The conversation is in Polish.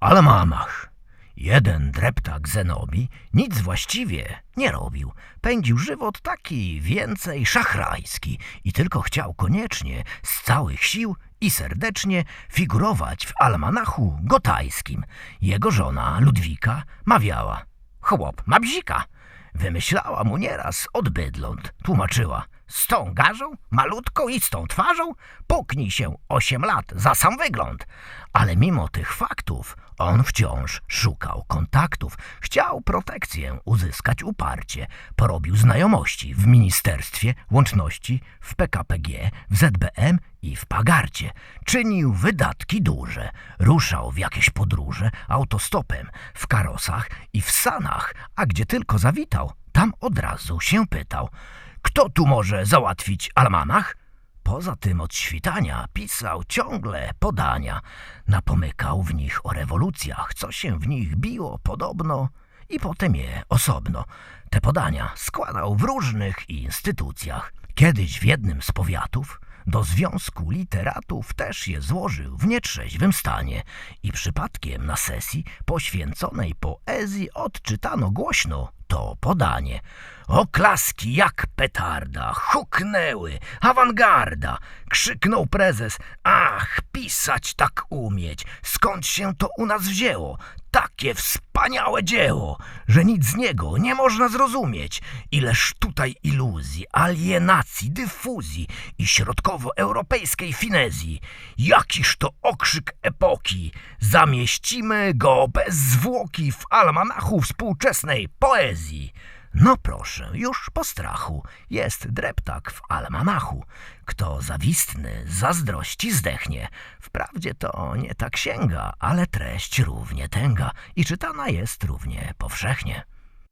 Almanach. Jeden dreptak Zenobi nic właściwie nie robił. Pędził żywot taki więcej szachrajski i tylko chciał koniecznie z całych sił i serdecznie figurować w almanachu gotajskim. Jego żona Ludwika mawiała. Chłop ma bzika. Wymyślała mu nieraz od bydląt. Tłumaczyła. Z tą garzą, malutką i z tą twarzą puknij się osiem lat za sam wygląd. Ale mimo tych faktów on wciąż szukał kontaktów. Chciał protekcję uzyskać uparcie. Porobił znajomości w Ministerstwie Łączności, w PKPG, w ZBM i w Pagarcie. Czynił wydatki duże. Ruszał w jakieś podróże autostopem, w karosach i w sanach, a gdzie tylko zawitał, tam od razu się pytał – kto tu może załatwić almanach? Poza tym od świtania pisał ciągle podania. Napomykał w nich o rewolucjach, co się w nich biło podobno i potem je osobno. Te podania składał w różnych instytucjach. Kiedyś w jednym z powiatów do Związku Literatów też je złożył w nietrzeźwym stanie i przypadkiem na sesji poświęconej poezji odczytano głośno to podanie. Oklaski jak petarda, huknęły, awangarda, krzyknął prezes. Ach, pisać tak umieć, skąd się to u nas wzięło? Takie wspaniałe dzieło, że nic z niego nie można zrozumieć. Ileż tutaj iluzji, alienacji, dyfuzji i środkowoeuropejskiej finezji. Jakiż to okrzyk epoki. Zamieścimy go bez zwłoki w almanachu współczesnej poezji. No proszę, już po strachu jest dreptak w almanachu. Kto zawistny zazdrości zdechnie. Wprawdzie to nie ta księga, ale treść równie tęga i czytana jest równie powszechnie.